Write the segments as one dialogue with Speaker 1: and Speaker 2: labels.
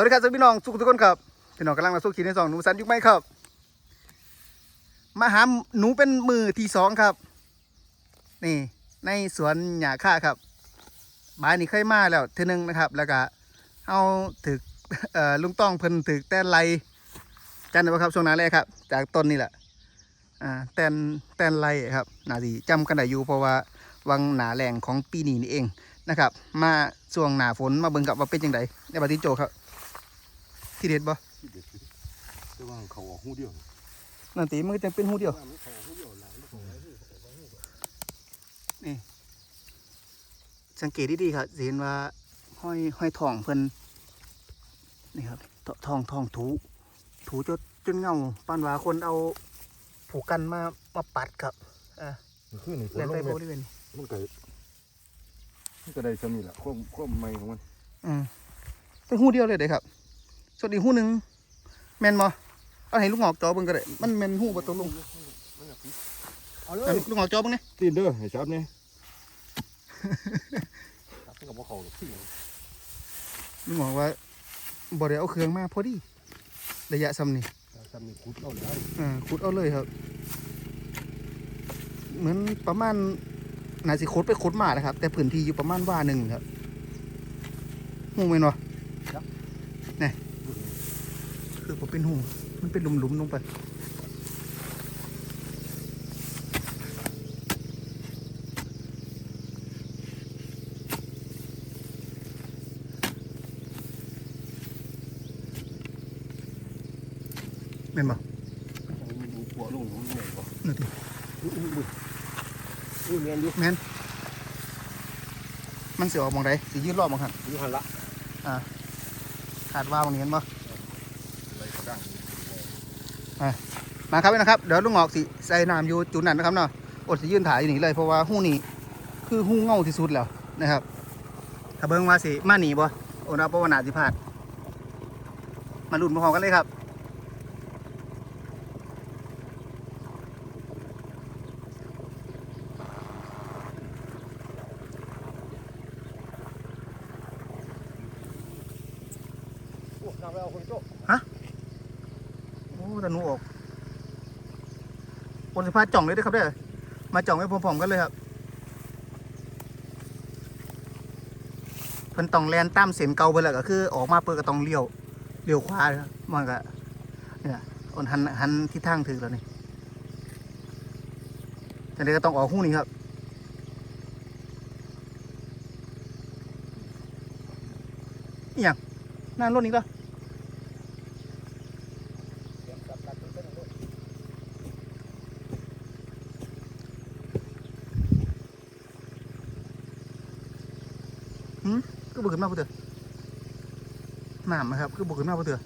Speaker 1: วัสดีครับสวัสดีพี่น้องทุกทุกคนครับพี่น้องกำลังมาสู้ขีดในสองหนูสันยุคไหมครับ มาหาหนูเป็นมือที่สองครับ นี่ ในสวนหญ้าค่าครับบ้านนี้เคยมาแล้วเทอนึงนะครับ แล้วก็เอาถึกเอ่อลุงต้องเพิ่นถึกแต้นไรจันได้ปะครับ ช่วงนั้นเลยครับ จากต้นนี่แหละอ่าแต้นแต้นไรครับนาทีจำกันได้อยู่เพราะว่าวังหนาแรงของปีนี้นี่เองนะครับ มาช่วงหนาฝนมาเบิ่งกับว่าเป็นยังไงในบัดนี้โจครับ ที่เด็ดบ่
Speaker 2: ที่เด็ดคือแต่ว่าเขาออกหูเดียว
Speaker 1: นั่นตีมันก็จะเป็นหูเดียว
Speaker 2: ว่ามันเขาออกหูเดียวหลังมันเขาออกหูเขาออกหู
Speaker 1: นี่สังเกตดีๆครับสิเห็นว่าห้อยห้อยทองเพิ่นนี่ครับททองทองถูถูจนจนเงาปานว่าคนเอาผูกกันมามาปัดครับอ่า
Speaker 2: มันคือนี่ฝน
Speaker 1: เล่น
Speaker 2: ล
Speaker 1: ไป
Speaker 2: ง
Speaker 1: บ
Speaker 2: เลย
Speaker 1: ริเวณนี้
Speaker 2: มันก็มันก็ได้จำนี่แหละความความใหม่ของมัน
Speaker 1: อืมเป็นหูเดียวเลยเด้ครับ ส่วนอีกหูหนึ่งแมนบ่เอาให้ลูกหงอกจอเบิ่งก็ได้มันแมนหูบ่ตกลง
Speaker 2: มันก็ปิดเอาเล
Speaker 1: เอา
Speaker 2: ย
Speaker 1: ลูกหงอกจอเบิ่งนี่
Speaker 2: ตีนเด้อให้จับเนี่ยจับกับว่าเขาหรอกที่
Speaker 1: ลูกหงอกว่าบ่ได้เอาเครื่องมาพอดีระยะซ้ำนี่
Speaker 2: จำนี่ขุดเอาได้
Speaker 1: อ่าขุดเอาเลยครับ เหมือนประมาณน่าสิขุดไปขุดมานะครับ แต่พื้นที่อยู่ประมาณว่าหนึ่งครับหูแม่นบ่นี่ คือบ่เป็นหูมันเป็นหลุมๆลงไปแม่นบ่
Speaker 2: มันดูปัวลงหนูใหญ่กว่า
Speaker 1: นั่นดิ
Speaker 2: อุ้ยอุ้ยอุ้ยอุ้ยแมนดิ
Speaker 1: แม่นมันสิออกหมองใดสิยืดรอบหมองหัน
Speaker 2: อยู่หันละ
Speaker 1: ขาดว่าหมองนี้เห็นบ่
Speaker 2: อะไรก็ได้
Speaker 1: มาครับนะครับ เดี๋ยวลุงหงอกสิใส่น้ำอยู่จุดนั้นนะครับเนาะอดสิยืนถ่ายอยู่นี่เลยเพราะว่าหู้นี่คือหู้เง่าที่สุดแล้วนะครับ ถ้าเบิ่งว่าสิมาหนีบ่โอนะเพราะว่าหนาสิพลาดมาลุ้นพร้อกันเลยครับ
Speaker 2: โอ้น้ำแล้วคนโต
Speaker 1: โอ้แต่ หนูออกคนสิพาจ่องเลยด้อครับเด้อมาจ่องไว้พร้อมๆกันเลยครับเพิ่นต้องแลนตามเส้นเก่าไปแล้วก็คือ ออกมาเปิดก็ต้องเลี้ยวเลี้ยวขวาครับมันก็เนี่ยอนหันหันทิศทางถือแล้วนี่แต่เดี๋ยวก็ต้องออกหู้นี่ครับอย่างหน้ารถนี่ก็ คือบุกขึ้นมาเพื่อเถอะน้ำนะครับคือบุกขึ้นมาเพื่อเถอะ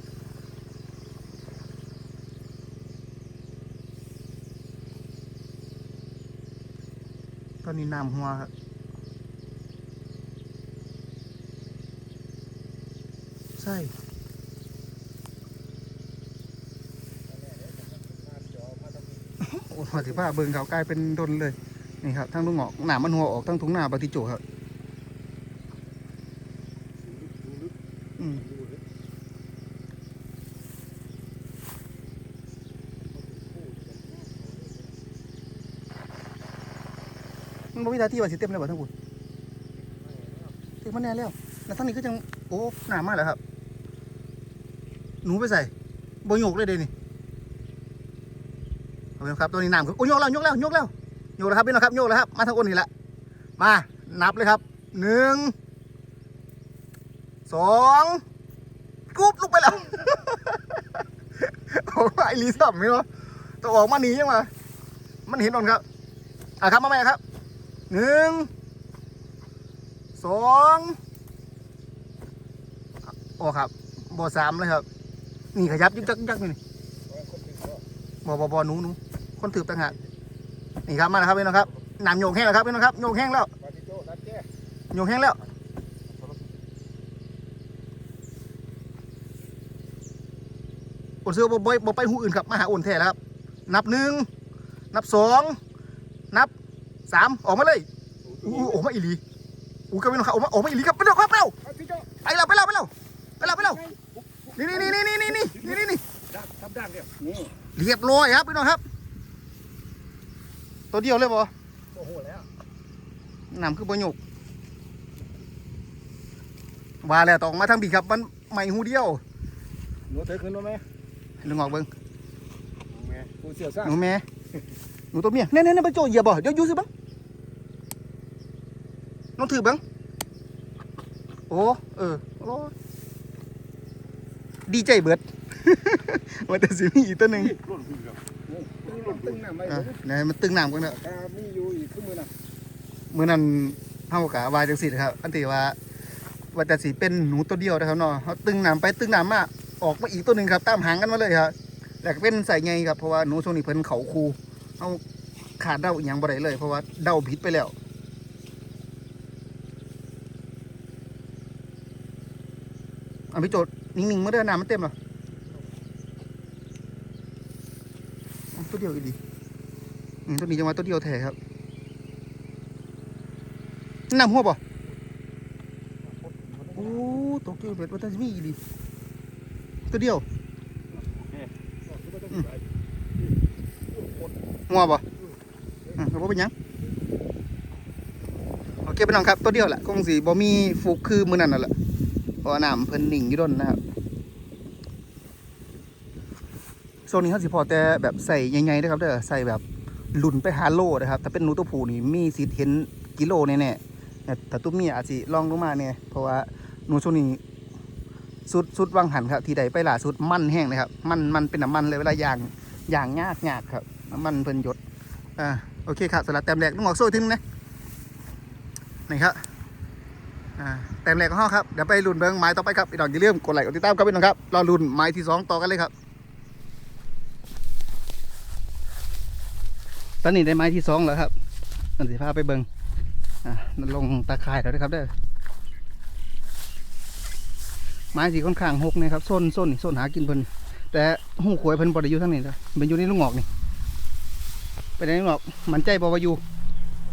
Speaker 1: ตอนนี้น้ำหัวครับใช่โอ้โหสิบ้าเบิงเขากลายเป็นดนเลย นี่ครับทั้งลูกหงอกหนามมันหัวออกทั้งถุงหน้าปฏิโจครับ อืมมันบ่มี ท่าที่ว่าสิเต็มเลยบ่ทั้งหมดเต็มมันแน่แล้วแล้วทั้งนี้ก็จังโอ้หนามากแล้วครับ หนูไปใส่บโยกเลยเดยวนี่เอาเลยครับตัวนี้น้ำคือโอ้ยโยกแล้วโยกแล้วโยกแล้วโยกแล้วครับพี่น้องครับโยกแล้วครับ มาทางอ้นนี่แหละมา นับเลยครับหนึ่งสองกุ๊บลุกไปแล้วโอ้ยไอรีสัมไม่รู้ตัวออกมาหนียังมามันเห็นนนครับอะครับมาใหม่ครับ หนึ่งสองโอ้ครับบอสามเลยครับ นี่ขยับยึกยักยักนี่บอบอบอหนูหนูคนถือต่างหากนี่ครับมาแล้วครับพี่น้องครับน้ำโยกแห้งแล้วครับพี่น้องครับโยกแห้งแล้ว
Speaker 2: โย
Speaker 1: กแห้งแล้วอุ่นเสือบ่บ่บ่ไปหูอื่นครับมาหาอุ่นแท้แล้วครับ นับหนึ่งนับสองนับ สามออกมาเลยอู้ออกมาอีหลีอู้กับพี่น้องครับออกมาออกมาอีหลีครับไปเร็วครับไปเร็ว
Speaker 2: ปาจิโต้
Speaker 1: ไปเร็วไปเร็วไปเร็วไปเร็วไปเร็วนี่นี่นี่นี่นี่นี่นี่นี่นี่
Speaker 2: ดักทำดักเนี่ยนี่
Speaker 1: เรียบร้อยครับพี่น้องครับ ตัวเดียวเลยบ่
Speaker 2: โอ้โหแล้ว
Speaker 1: น้ำคือบ่หยกว่าแล้วต้องมาทางบีครับมันไม่หูเดียว
Speaker 2: หนูเตะขึ้นมาไหม
Speaker 1: ลุงออกเบิ่ง
Speaker 2: แม่กูเสียซ่า
Speaker 1: หนูแม่หนูตัวเมียเน่เน่เน่ไปโจเหยียบบ่เดี๋ยวอยู่สิบัง น้องถือบังโอ้ เออ โอ้ ดีใจเบิด ว่าแต่สิมีอีกตัวหนึ่ง
Speaker 2: หล่นขึ้นครับนี่หล่นตึ้งน้ำไป
Speaker 1: อะไหนมันตึงน้ำกันเนอะ
Speaker 2: ตามีอยู่อีกขึ้นมือน่ะ
Speaker 1: เมื่อนั้นเฮากะว่าจังซี่นะครับ อันที่ว่าว่าแต่สิเป็นหนูตัวเดียวนะครับเนาะเฮาตึงน้ำไปตึงน้ำมาออกมาอีกตัวหนึ่งครับ ตามหางกันมาเลยครับแล้วก็เป็นใส่ไงครับ เพราะว่าหนูช่วงนี้เพิ่นเขาคูเอาขาดเดาอีหยังบ่ได้เลย เพราะว่าเดาผิดไปแล้ว อะ พี่โจทย์นิ่งๆเมื่อเดินน้ำมันเต็มหรอตัวเดียวอีดีอืมตัวนี้จะมาตัวเดียวแท้ครับน้ำหัวป่ะโอ้ตัวเกียวเบ็ดว่าแตจะมีอีดีตัวเดียวหัวป่ะอืมเราเป็นยังโอเคพี่น้องครับตัวเดียวแหละคงสีบ่มีฟุกคือมือนั่นน่ะแหละ เพราะว่าน้ำเพิ่นนิ่งอยู่ดนนะครับโซนนี้เขาสิพอแต่แบบใส่ใหญ่ๆนะครับเด้อใส่แบบหลุนไปหาโลนะครับถ้าเป็นนูตัวผู้นี่มีสิทเห็นกิโลแน่ๆแต่ตัวเมีอาจสิลองลงมาเนี่ยเพราะว่าหนูช่วงนี้สุดสุดวังหันครับ ที่ใดไปหล่าสุดมันแห้งเลยครับ มันมันเป็นน้ำมันเลยเวลาย่างย่างยากยากครับน้ำมันเพิ่นหยดอ่าโอเคครับสำหรับแต้มแรกต้องออกโซ่ถึงนะนี่ครับ อ่าแต้มแรกของห้องครับ เดี๋ยวไปลุ้นเบิ้งไม้ต่อไปครับพี่น้องอย่าลืมกดไลค์กดติดตามครับพี่น้องครับรอลุ้นไม้ที่สองต่อกันเลยครับ ตอนนี้ได้ไม้ที่สองแล้วครับอันสิพาไปเบิ้งอ่านั่นลงตาข่ายแล้วนะครับเด้อไม้สีค่อนข้างหกนะครับส้นส้นนี่ส้นหากินเพิ่นแต่หูขวยเพิ่นบ่ได้อยู่ทั้งนี้นะเป็นอยู่ในลูกหงอกนี่ไปในลูกหงอกมันใจบ่ว่าอยู่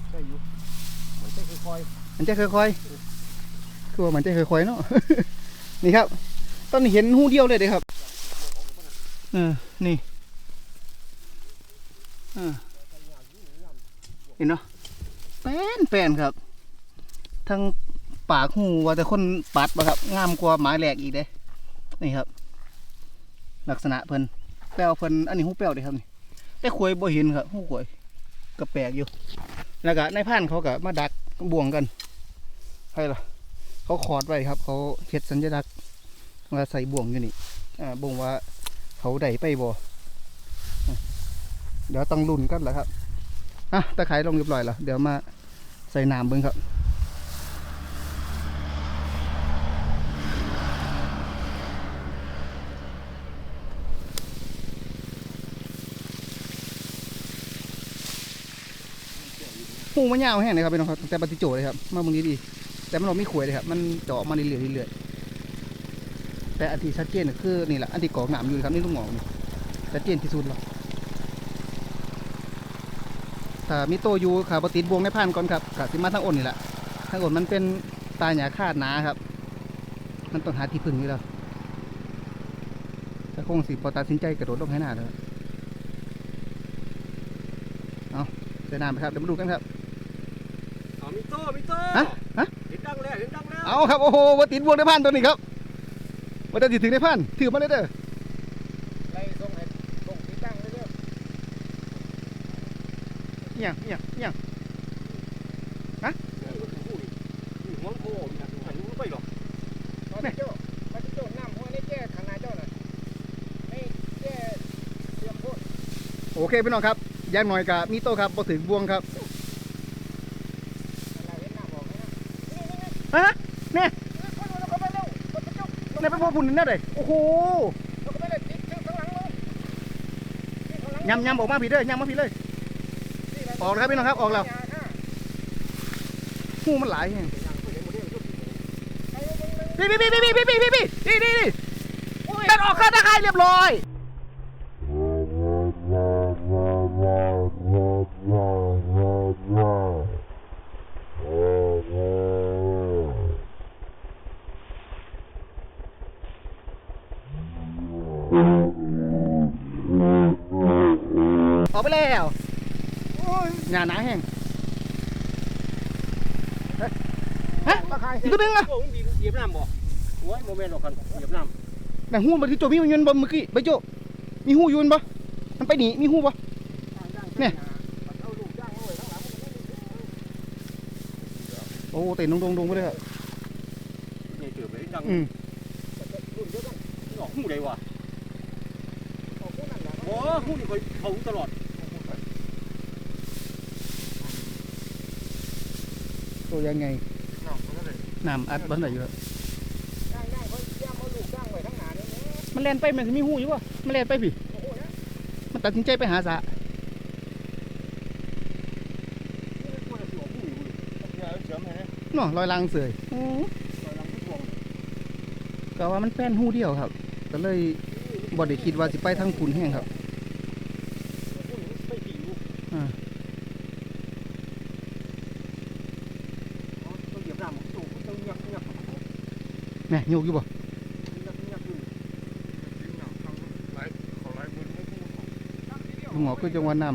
Speaker 2: ใช่อยู่มันใช่ค่อย
Speaker 1: มันจะค่อยๆ คือว่ามันจะค่อยๆเนาะนี่ครับ ตอนนี้เห็นหูเดียวเลยเด้ครับเออนี่เออเห็นเนาะแป้นแป้นครับ ทั้งปากหูว่าแต่คนปัดบ่ครับงามกว่าหมายแหลกอีกเด้นี่ครับ ลักษณะเพิ่นแป้วเพิ่นอันนี้หูแป้วเด้ครับนี่แต่ขวยบ่เห็นครับหูขวยก็แปลกอยู่แล้วก็ในพันเขาก็มาดักบ่วงกันใครล่ะ เขาขอดไว้ครับ เขาเฮ็ดสัญลักษณ์ว่าใส่บ่วงอยู่นี่อ่าบ่งว่าเขาได้ไปบ่เดี๋ยวต้องลุ้นกันแหละครับอะตะไคร้ลงเรียบร้อยแล้วเดี๋ยวมาใส่น้ำเบิ่งครับหูมันยาวแห้งเลยครับพี่น้องครับแต่ปฏิโจเลยครับ มามึงนี้ดี แต่มันเราไม่ขวยเลยครับ มันเจาะมาเรื่อยๆเรื่อยๆแต่อันที่ชัดเจนก็คือนี่แหละอันที่กรอกหนามอยู่นะครับนี่ลูกหงอกนี่ชัดเจนที่สุดแล้วถ้ามีโตอยู่ขาปติดบวงในผ่านก่อนครับกสิมาทางอ้นนี่แหละทางอ้นมันเป็นตาหยาคาดหนาครับ มันต้องหาที่พึ่งอยู่แล้วถ้าคงสิพอตัดสินใจกระโดดลงให้หน้าเลยเอาใส่น้ำไปครับเดี๋ยวมาดูกันครับ
Speaker 2: เอามิโต้มิโต้
Speaker 1: ฮะฮะ
Speaker 2: เห็นดังแล้วเห็นดังแล้ว
Speaker 1: เอาครับโอ้โหว่าติดบวงในพันตัวนี้ครับว่าจะติดถึงในพันถือมาเลยเด้อ
Speaker 2: ไล่ส่งให้ส่งติดตั้งเลยเด้อ
Speaker 1: เอี่ยงเอี่ยงเอี่ยง
Speaker 2: หัวโค้งนะหันรู้ไปหรอกมาเจ้ามาเจ้าน้ำหัวนี่แก้ขนาดเจ้าน่ะไม่แก้เตรียมโคตร
Speaker 1: โอเคพี่น้องครับอยังหน่อยกับมีโตครับพอถึงบวงครับ
Speaker 2: อะไรเห็นน้ำบอกไหมนะ
Speaker 1: ฮะเนี่ย
Speaker 2: คนเราเข้าไปเร็วคนจะจุก
Speaker 1: เนี่ยไปพวกคุณนี่เลยโอ้โห
Speaker 2: เราเข้าไปเลยติดข้างหลังมึงข้างหลัง
Speaker 1: ยำยำออกมาพี่เด้อยำมาพี่เลย ออกแล้วครับพี่น้องครับ ออกแล้วหูมันหลายแฮงพี่พี่พี่พี่พี่พี่พี่พี่นี่นี่นี่ดันออกข้างตะไคร้เรียบร้อย
Speaker 3: Oh,
Speaker 1: อ้
Speaker 4: ย
Speaker 1: หญ้าหนาแห้ง
Speaker 4: มาขาย
Speaker 1: อีกตัวหนึงอะ
Speaker 5: โอ้ยมีเหยียบน้ำบ่โอ้ยโมเมนต์หรอกคันเหยียบน้
Speaker 1: แต่หูมันที่โจมีมันยืนบ่เมื่อกี้ไปโจมีหูอยืนบ่มันไปหนีมีหูบ่เนี่ย
Speaker 4: เอาลูกจ้างเอาไว้ข้างหลังมันก็ไม่ได้
Speaker 1: โอ้เต้นดงดงๆๆไปเลยครับำ
Speaker 5: ใหญ่เติบเลยดัง
Speaker 1: อืม
Speaker 4: รุ่นเดียวกัน
Speaker 5: ออกหูได้วะ
Speaker 4: ออกพวกนั้นน่ะ
Speaker 5: โอ้หูนี่คอยเขาตลอด
Speaker 1: ตัวยังไง
Speaker 4: น้องมันก็เลย
Speaker 1: น้ำอัดบ้านไหนอยู่อะ
Speaker 4: จ้างจ้างเขาจ้างเอาลูกจ้างไว้ข้างหน้านี่แหละ
Speaker 1: มันแล่นไปมันสิมีหูอยู่วะมันแล่นไปพี่
Speaker 4: โอ้โหนะ
Speaker 1: มันตัดสินใจไปหาสะ
Speaker 5: นี่มันควรจะสิออกหูอยู่ดิ
Speaker 4: อย่าเอาเสียมให้นะ
Speaker 1: เนาะลอยลางเสย
Speaker 5: ตอนหลังที่ทวง
Speaker 1: ก็ว่ามันแป้นหูเดียวครับ ก็เลยบ่ได้คิดว่าสิไปทางคุณแห้งครับ
Speaker 5: หูนี่ไม่ดีอยู่
Speaker 1: อ่า
Speaker 5: อ๋อต้องเหยียบน้ำมันสูงมันต้องยักยัก
Speaker 1: แม่โยกอยู่บ่
Speaker 5: ยักยักอยู่
Speaker 4: ทิ้งหนังทำหลายขอหลายมือไม่พูดของตั้ง ทีเดียว
Speaker 1: ลุงหมอก็จังหวะน้ำ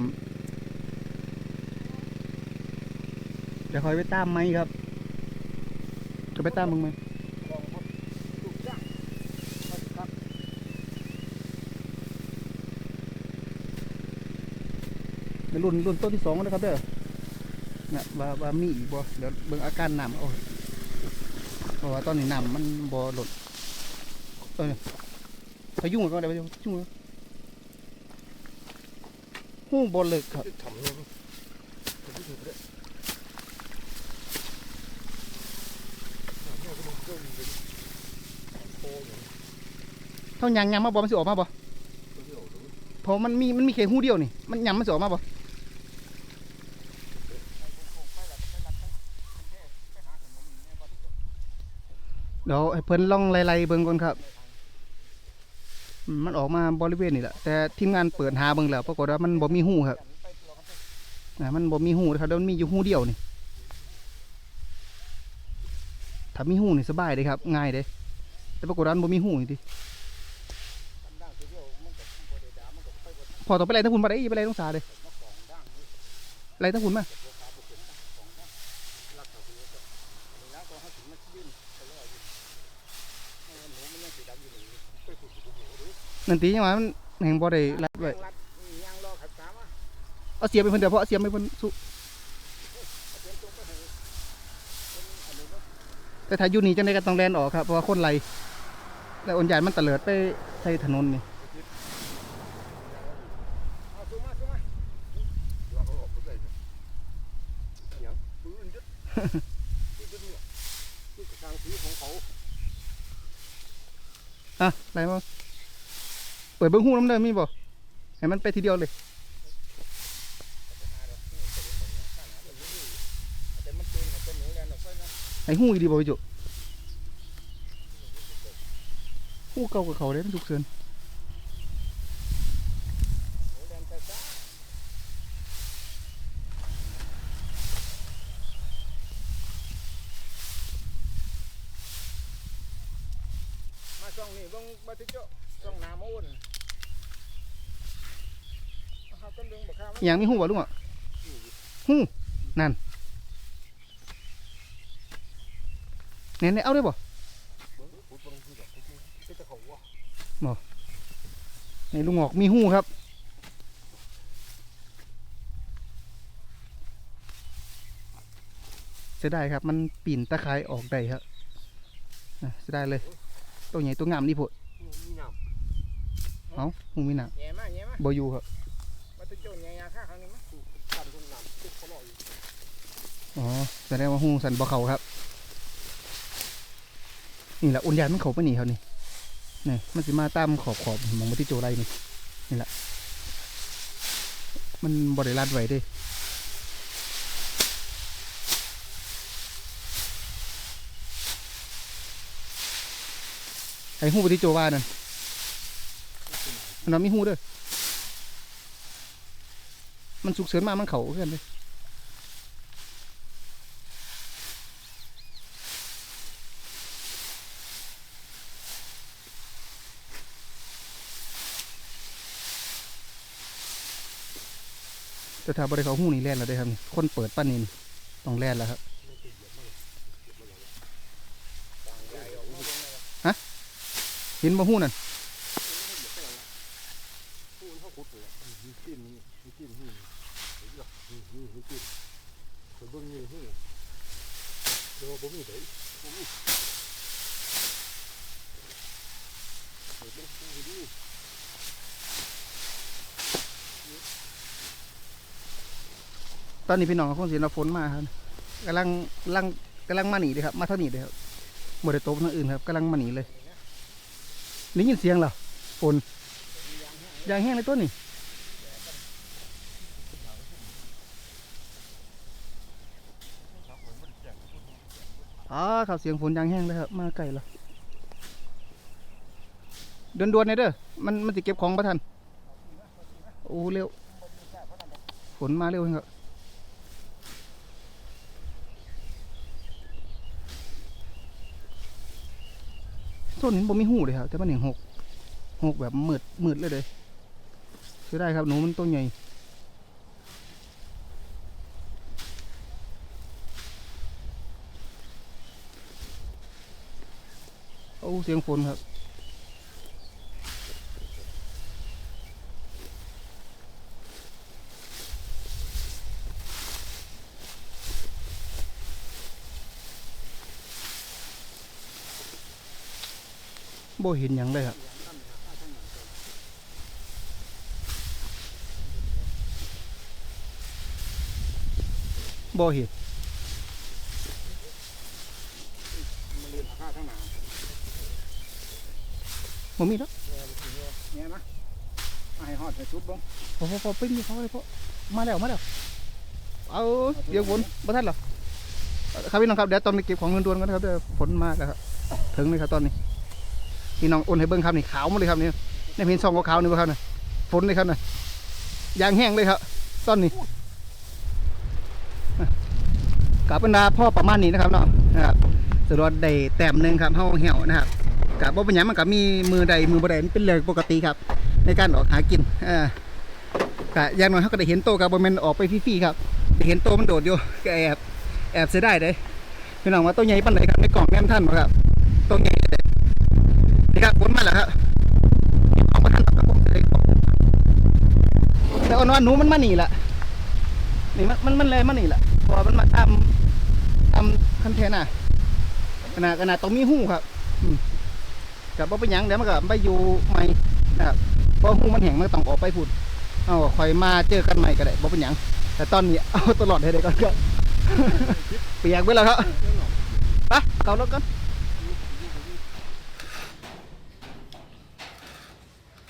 Speaker 1: เดี๋ยวคอยไปตามไหมครับ จะไปตามมึงไหม
Speaker 4: ของคนรุ่
Speaker 1: นรุ่นต้นที่สองนะครับเด้อนะว่าว่ามีอีกบ่เดี๋ยวเบิ่งอาการน้ำเอา ราะว่าตอนนี้น้ำมันบ่หลดเออพายุ่งก่อนได้ไปยุ่งหูบ่เลิกครับ
Speaker 4: เท่า
Speaker 1: ยังยังมาบ่มันสิออกมาบ่
Speaker 4: เดียวตัวนี้
Speaker 1: เพราะมันมีมันมีแค่หูเดียวนี่มันยังมันสิออกมาบ่ เดี๋ยวให้เพิ่นลองไล่ๆเบิ่งก่อนครับมันออกมาบริเวณนี่แหละแต่ทีมงานเปิดหาเบิ่งแล้วปรากฏว่ามันบ่มีหูครับอ่ามันบ่มีหูนะครับแล้วมันมีอยู่หูเดียวนี่ถ้ามีหูนี่สบายเลยครับ ง่ายเด้แต่ปรากฏว่ามันบ่มีหูนี่ติพอต่อไปไล่ทั้งคุณมาได้อีไปไล่ต้องสาเลยไล่ทั้งคุณมา นั่นตียังไงมันแห่งบ่ได้รัดไว้
Speaker 4: รัดยางรอขัดสามอะ
Speaker 1: เอาเสียบไปเพิ่นเดี๋ยวเพราะเอเสียบไปเพิ่นสุแต่ถ้าอยู่นี่จังได๋ก็ต้องแลนออกครับเพราะว่าคนไหลแล้วอนยานมันตะเลิดไปใส่ถนนนี่
Speaker 4: อาสู้มาสู้มาเดี๋ยวเอาออกไปเลยเนี่ยปืนยึดปืนยึดเนี่ย
Speaker 5: นี่คือทาง เปิ
Speaker 1: ดเบิ่งหูน้ำเด้อมีบ่ให้มันไปทีเดียวเลย
Speaker 4: แต่มันเป็นเป็นหนูแลนออกไปนะ
Speaker 1: ให้หูอีดีบ่พี่จุหูเก่ากับเขาเด้มันทุกเสือน
Speaker 4: มาช่องนี้บิ่งบัติโจ ช่องนามาอุ่นเอาครับต้นเบิ่งบักข้าว
Speaker 1: อหย่างมีหูบ่ลุงอะหูนั่นเนี่ยๆเอาได้บ่
Speaker 4: เบิ่งขุดเบิ่งคือแบบขุดคือจะเขาวะ
Speaker 1: ในลุงหอกมีหูครับเสียดายครับ มันปีนตะไคร้ออกได้ครับอะเสียดายเลย ตัวใหญ่ตัวงามนี่พด
Speaker 5: มีน้
Speaker 1: เอ้าหูมีหนา
Speaker 4: แย่มากแย่มาก
Speaker 1: บอยู่ครับ
Speaker 4: บัติโจแย่ยาค่าครั้งนี้มั้ยำ
Speaker 5: กันตรงน้ำตึกเขาลอยอยู่
Speaker 1: อ๋อแสดงว่าหูสันบ่เขาครับ นี่แหละอุญญาณมันเขาไปหนีเขานี่นี่มันสิมาตามขอบขอบๆมองมาที่โจไรนี่นี่แหละ มันบริรัดไว้เด้ไอ้หูปฏิโจว่านั่น มันนอนมีหูเด้อมันสุกเสริญมามันเขาเพื่อนเลยแต่ถ้าบริเขาหูนี่แล่นแล้วได้ครับคนเปิดป้านินต้องแล่นแล้วครับฮะเห็นบ่หูนั่น
Speaker 3: เขาขุดเลยมีกินมีกินหื้อมีมีมีกินไปเบิ่งนี่หื้อเดี๋ยวบ่มีเด้บ่มีไปเบิ่งดูดิ
Speaker 1: ตอนนี้พี่น้องก็คงสิเราฝนมาครับกำลังกำลังกำลังมาหนีเลยครับ มาเท่านี้เลยครับบ่ได้ตกทางอื่นครับกำลังมาหนีเลยได้ยินเสียงเหรอฝน ยางแห้งในต้นนี่อ๋อครับเสียงฝนยางแห้งเลยครับ มาไกลแล้วเดินดวนๆเลยเด้อ มันมันจะเก็บของประทัน โอ้เร็ว ฝนมาเร็วเองครับต้นนี้บ่มีหูเลยครับ แต่มันเห็นหกหกแบบมืดมืดเลยเลย ใช่ได้ครับหนูมันตัวใหญ่โอ้เสียงฝนครับบ่เห็นหยังเลยครับ บ่เห็น
Speaker 2: มันเรียนข้าทั้งหนา
Speaker 1: บ่มีแล้ว
Speaker 2: เนี่ยนะมาให้ฮอดใส่ชุดบ้ง
Speaker 1: พอพอพอปิ้งเขาเลยพอมาแล้วมาแล้วเอาเดี๋ยวฝนบ่ทันหรอครับพี่น้องครับเดี๋ยวตอนนี้เก็บของเงินด่วนกันนะครับเดี๋ยวฝนมากครับถึงเลยครับตอนนี้พี่น้องโอนให้เบิ่งครับนี่ขาวหมดเลยครับนี่นี่เห็นซองขาวๆนี่บ่ครับนี่ฝนเลยครับนี่ยางแห้งเลยครับตอนนี้ กับเป็นดาพ่อประมาณนี้นะครับเนาะนะครับสรุปได้แต้มหนึ่งครับเฮาเหี่ยวนะครับกับบ่เป็นหยังมันก็มีมือใดมือบ่ใดมันเป็นเรื่องปกติครับ ในการออกหากินอ่อกะอย่างน้อยเขาก็ได้เห็นโตกับบ่แม่นออกไปฟรีๆครับได้เห็นโตมันโดดอยู่ก็แอบแอบเสียดายเด้พี่น้องว่าตัวใหญ่ปานใดครับในกล่องแนมท่านบ่ครับตัวใหญ่เด้นี่ครับผลมาแล้วครับเอามาทันหรอกครับผมจะได้ของแต่เอานอนหนูมันมานี่ล่ะนี่มันมันเลยมานี่ล่ะ พราะว่ามันมาตามตามคันเทน่ะขนาดขนาดต้องมีหูครับอืมกับบ่เป็นหยังเดี๋ยวมันก็ไปอยู่ใหม่นะครับเพราะหูมันแห้งมันต้องออกไปพุ่นเอาคอยมาเจอกันใหม่ก็ได้บ่เป็นหยังแต่ตอนนี้เอาตลอดให้ได้ก่อนครับเปียกไปแล้วครับไปเการถกัน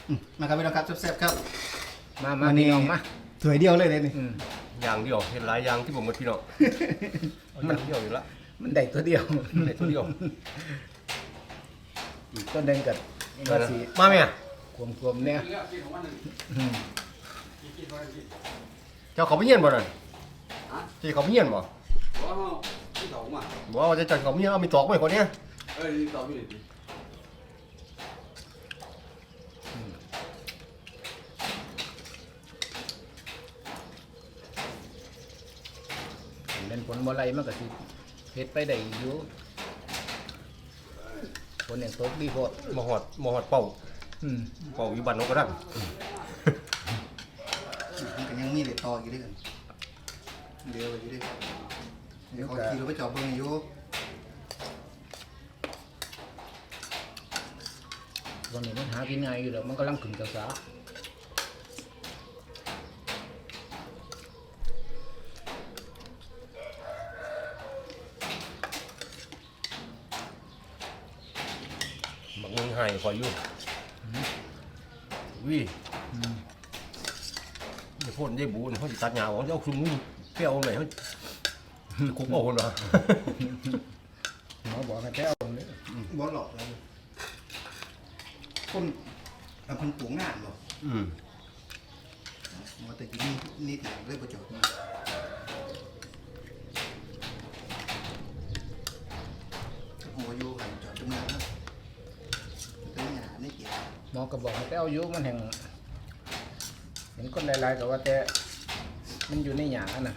Speaker 1: อืมมาครับพี่น้องครับแซ่บๆครับ
Speaker 2: มา
Speaker 1: วั
Speaker 2: มาน
Speaker 1: นี้
Speaker 2: พี่น้องมา
Speaker 1: สวยเดียวเลยเลยนี่
Speaker 2: อืม
Speaker 3: อย่างเดียวเห็นหลายอย่างที่ผมมาพี่น้องมันเดียวอยู่ละ
Speaker 2: มันได้ตัวเดียว
Speaker 3: ในตัวเดียว
Speaker 2: อีกต้นเดินกับนี่ก็สี
Speaker 3: มาไหม
Speaker 2: ควมควมๆเนี่ยอืม
Speaker 3: เจ้าเขาไม่เงียนบ่นั่นเจ้าเขาไม่เงียนบ่
Speaker 6: Có không? Cái tổ mà.
Speaker 3: บอกว่าจะจัดเขาไม่เงียนเอามีตอกไว้คนเนี้ย
Speaker 6: Ê, đi tổ như này.
Speaker 2: เล่นผลบ่ไรมันก็สิเฮ็ดไปได้อยู่ผลเนี่ยตกดีโพด
Speaker 3: มาหอดมาหอดเป่า
Speaker 2: อืม
Speaker 3: เป่าอยู่บ้านนกกระดัง
Speaker 1: มันก็ยังมีเหล็กต่ออยู่ด้วยกันเดียวอยู่ด้วยเดี๋ยวขอขี่รถไปจอดเบิ่งอยู่
Speaker 2: ตอนนี้มันหากินง่ายอยู่แล้วมันกำลังขึ้นกระสา
Speaker 3: บักมึง หายคอยอยู่วิอย่าพ่นอย่าบูนเขาจะตัดหญ้าของเจ้าคุณมึงเปรี้ยวไหนเขาจะคุกเอาคนวะ
Speaker 2: หมอบอกให้แป้วเลย
Speaker 1: บอสหลอกเลยคนเอาคนปลูกงานบ่
Speaker 3: อืม
Speaker 1: มาแต่กินนิดหน่อยเลยประจบมาโอ้ยอยู่หันจอดตรงนั้นครับตรงนี้หาไม่เกี่ยว
Speaker 2: หมอก็บอกให้แป้วอยู่มันแห่งเห็นคนหลายๆก็ว่าแต่มันอยู่ในหยาน่ะ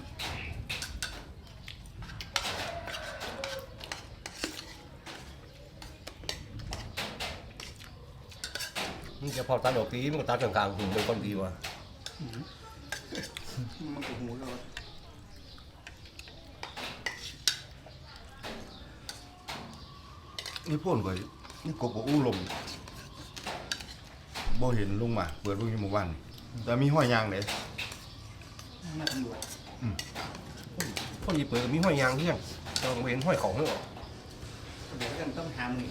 Speaker 3: มันจะพอตัดดอกตีมันก็ตัดกลางๆหุ่นเป็นคนดีวะ
Speaker 1: มันก็หูเรา
Speaker 7: นี่พ่นก็นี่กบก็อู้ลม บ่เห็นลงมาเปิดเบิ่งอยู่หมู่บ้านนี่แต่มีห้อยยางเด้
Speaker 1: น่าตำรวจ
Speaker 3: คนญี่ปุ่นก็มีห้อยยางเที่ยงต้องเห็นห้อยของเนอะ
Speaker 1: เดี๋ยวกันต้องหามนี่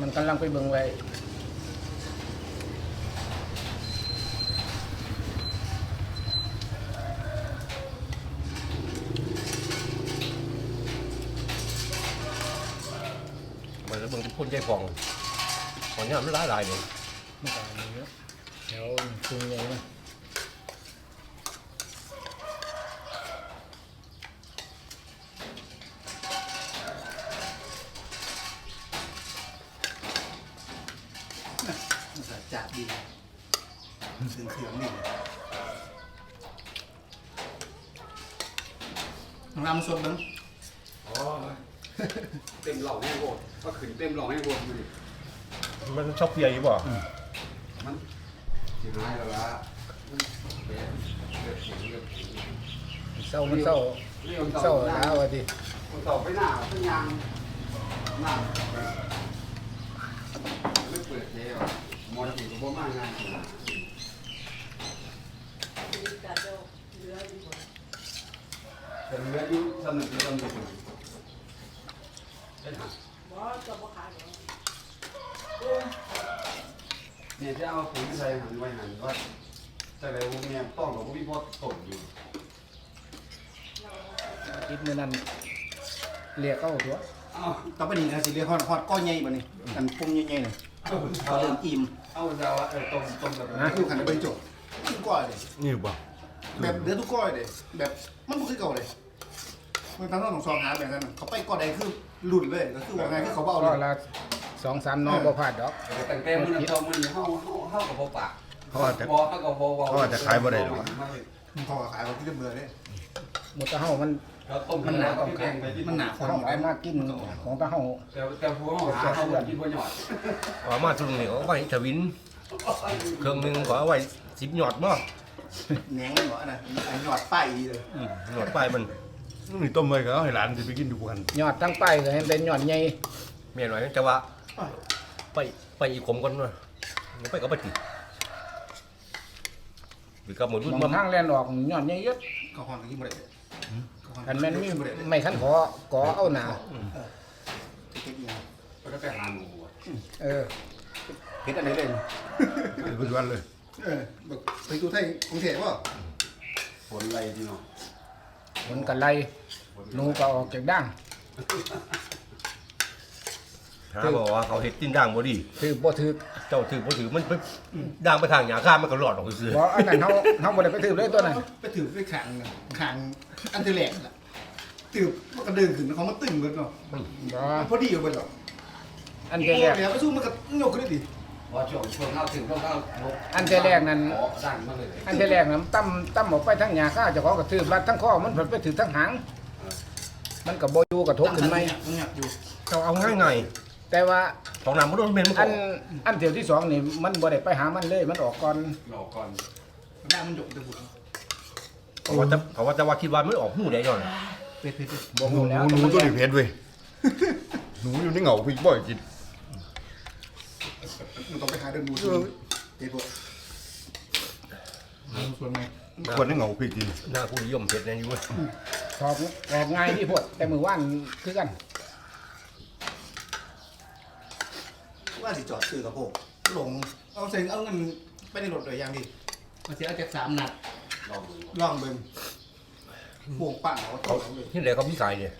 Speaker 2: มันกำลังไปเบิ่งไว้
Speaker 3: มันจะเบิ่งพ่นใจฟอง ของเนี้มันหลายหลายเลย
Speaker 2: มันก็มีเยอะแถวคุง
Speaker 1: เล
Speaker 6: ย
Speaker 3: นะ ชอบเปียอยู่บ่
Speaker 6: มันสิหายแล้วละเลือดเลือดเสียงเลือดเสียง
Speaker 2: เศร้ามันเศร้า
Speaker 6: เรื่อง
Speaker 2: เศร้า
Speaker 6: หน้า
Speaker 2: แล้วว่าดิ
Speaker 6: เศร้าไปหน้าเป็นยางหน้าไม่เปิดเลยว่ะมอสีก็บ่มางานขนาดแต่เหลืออยู่สำนึกอยู่สำนึกอยู่เล่นหา เนี่ยจะเอาถุงใส่หันไว้หันว่าแต่ไรพวกเนี้ยต้องกับพวกพี่พ่อตกอยู่
Speaker 2: คิดมื้อนั้นเรียกเข้าตัว
Speaker 6: เอา
Speaker 1: ต่อไปนี้นะสิเรียกฮอดฮอดก้อนใหญ่บ่นี่กันปุ่มใหญ่ๆนี่
Speaker 6: เอา
Speaker 1: เขาเริ่มอิ่ม
Speaker 6: เอาจะเอาเออต้มต้มกับ
Speaker 1: นะอยู่ขันไปจบทุกก้อยเลย
Speaker 7: นี่บ่
Speaker 1: แบบเดือทุกก้อยเลยแบบมันบ่คือเก่าเลยมันทั้งต้องสองหาแบบนั้นเขาไปก้อนใดคือหลุดเลยก็คือว่าไงคือเขาบ่เอา
Speaker 2: ก็
Speaker 1: เลย
Speaker 2: ละ สองสามน้องบ่พลาดดอก
Speaker 6: แต่งเต็มมันเท่ามันเฮาเฮาเฮากับบ่ปาก
Speaker 7: เขาอาจจะ
Speaker 6: บ่เฮากับบ่บ่
Speaker 7: เขาอาจจะขายบ่ได้หรอกวะ
Speaker 1: มันเขาก็ขายว่าที่เบื่อเลย
Speaker 2: หมดตะเฮามัน
Speaker 6: เราต้ม
Speaker 2: มันหนา
Speaker 6: ต้องแกงไป
Speaker 1: มันหนา
Speaker 2: เฮาเอามากินของตะเฮา
Speaker 6: แต่แต่พวกเฮาหาเฮาบ่กินบ่หยอด
Speaker 3: เอามาตรงนี้เอาไว้ทวิน เครื่องหนึงก็เอาไว้สิบหยอดบ่
Speaker 1: แหนงมันบ่อันน่ะอันหยอดป้ายดีเลย
Speaker 3: อืมหยอดปลายมัน
Speaker 7: นี่ต้มไว้ก็เอาให้หลานสิไปกินดูกัน
Speaker 2: ยอดทั้งป้ายก็เห็นเป็นยอดใหญ่
Speaker 3: เมียหน่อยจะว่า ไปไปอีกขมก่อนว่าไปกับปฏิหรือกับหมดรุ่น
Speaker 2: มอง
Speaker 3: มา
Speaker 2: ทางแล่นออกยอดใหญ่เยอะ
Speaker 1: เขาฮอนกินบ่ได้เขาฮอ
Speaker 2: อันแม่นมี
Speaker 1: บ่ได้
Speaker 2: ไม่คันขอขอเอาหนา
Speaker 1: เฮ็ดอีหยัง
Speaker 6: ก็ไปหาหมูอะ
Speaker 2: เออ
Speaker 1: เฮ็ดอันไหนเลย
Speaker 7: ไปปัจจุบันเลย
Speaker 1: เออแบบไปดูไทยกรุงเทพบ่
Speaker 6: ฝนไหลพี่น้อง
Speaker 2: มันก็ไล่หนูก็ออกจากด่าง
Speaker 3: หาบอกว่าเขาเฮ็ดติ้นด่างบ่ดี
Speaker 2: ถือบ่ถือ
Speaker 3: เจ้าถือบ่ถือมันไปด่างไปทางหยาข้ามมันก็รอดออกซื่อ
Speaker 2: บ่อันนั้นเฮาเฮาบ่ได้ไปถือเลยตัวนั้น
Speaker 1: ไปถือไปขังน่ะขังอันที่แหลกน่ะถือมันก็เดินขึ้นเขามาตึงเบิดเนาะ
Speaker 2: บ่
Speaker 1: มันพอดีเอาเบิดหรอก
Speaker 2: อัน
Speaker 1: โอ้
Speaker 2: แต่แรก
Speaker 1: เดี๋ยวไปสู้มันก็ยกขึ้นได้ดิ
Speaker 6: พอช่วงช่วงเฮาถึงช่วงเฮาลบ
Speaker 2: อันแต่แรกนั้น
Speaker 6: ขอดังมาเลย
Speaker 2: อันที่แรกนั้นตั้มตั้มออกไปทั้งหญ้าข้าเจ้าของก็ถือรัดทั้งข้อมันไปถือทั้งหางมันก็บ่อยู่กระทบขึ้นไหม
Speaker 1: มันหยับอยู่
Speaker 3: ๆเจ้าเอาง่าย
Speaker 2: แต่ว่า
Speaker 3: ๆของน้ำมันโดนเมนมัน
Speaker 2: อั
Speaker 3: ก็
Speaker 2: นอันเที่ยวที่สองนี่มันบ่ได้ไปหามันเลยมันออกก่อน
Speaker 6: รอก่อน
Speaker 1: หน้ามันหยกตะบุด
Speaker 3: เขาว่าจะเขาว่าจะว่าคิดว่ามันออกหูได้ย้อน
Speaker 1: เป็ดเป็ดเป็ด
Speaker 2: บ่
Speaker 7: หนู
Speaker 2: ฮู้แล้ว
Speaker 7: หนูตัวนี้เผ็ดเว้ยหนูอยู่ในเหงาพี่บ่อยกิน
Speaker 1: มันต้องไปหาเดินบูดเป็ดบดส่วนไหน
Speaker 7: คนในเหงาพี่กิน
Speaker 3: หน้าผู้นิยมเผ็ดแน่อยู่เว้ย
Speaker 2: ออกออกง่ายที่พดแต่มือว่านคือกัน
Speaker 1: ว่าสิจอดซื้อกับพวกหลงเอาเซ็งเอาเงินไปในรถเลยอย่างดีมาเสียเอาจากสามนัด
Speaker 6: ลองดู
Speaker 1: ลองเบิ่งพวกปั่นเอา
Speaker 3: เขา
Speaker 1: เขาเลย
Speaker 3: ที่ไหนเขาพิสัยเนี่ย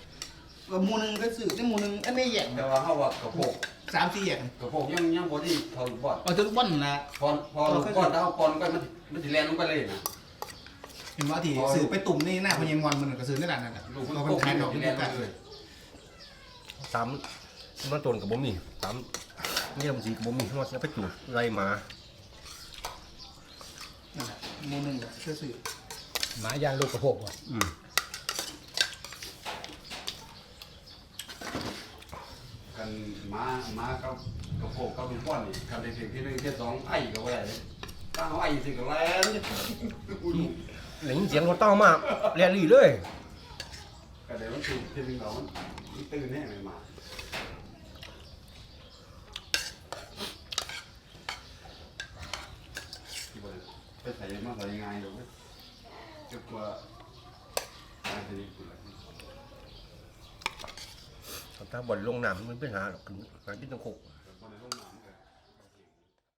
Speaker 1: ก็หมูหนึงก็ซื้อได้หมูหนึงอันนี้แยก
Speaker 6: แต่ว่าเฮาว่ากระโปง
Speaker 1: สามสี่แยก
Speaker 6: กระโปงยังยังบ่ได้เท่าลูกบอล
Speaker 1: เอาถึงบ่อนนะ
Speaker 6: พอพอลูกบอลเอาก่อนก็มันมันสิแล่นลงไปเลยนะ
Speaker 1: เห็นว่าที่ซื้อไปตุ่มนี่หน้าพญามอนมันก็ซื้อในร้านนั่นน่ะ
Speaker 6: ลูกมัน
Speaker 1: เรา
Speaker 6: โก
Speaker 1: เป็น
Speaker 6: ง
Speaker 1: ขายด
Speaker 6: ด
Speaker 1: อ
Speaker 6: อกก
Speaker 1: ที่
Speaker 6: แล่น
Speaker 1: กัน
Speaker 6: เลย
Speaker 3: สามมันต้นกับบ่มีสาม นี่มันสีกับบ่มีมันจะไปจูดไล่หมา
Speaker 1: นั่นแหละหมูหนึ่งอะเชื่อสื่อ
Speaker 3: หมายางลูกกระโพกว่ะ
Speaker 7: อืม
Speaker 6: กันมามากับกับโขกกับลุงป้อนนี่กันในเพลงที่หนึ่งที่สองไอ้ก็ว่าได้ตั้งเอาไอ้สิก็แล้วอุ้ย
Speaker 3: หลิงเสียงคนเต้ามากเรียนรีเลย
Speaker 6: กันเดี๋ยวมันตื่นทีนึงเรามันมันตื่นแน่เลยมาที่ว่า ไปใส่มาใส่ยังไงเดี๋ยวจะกลัวอะไรจะดีขึ้น
Speaker 3: ถ้าบ่อนลงน้ำมันเป็นหาหรอกหาที่ต้องโคก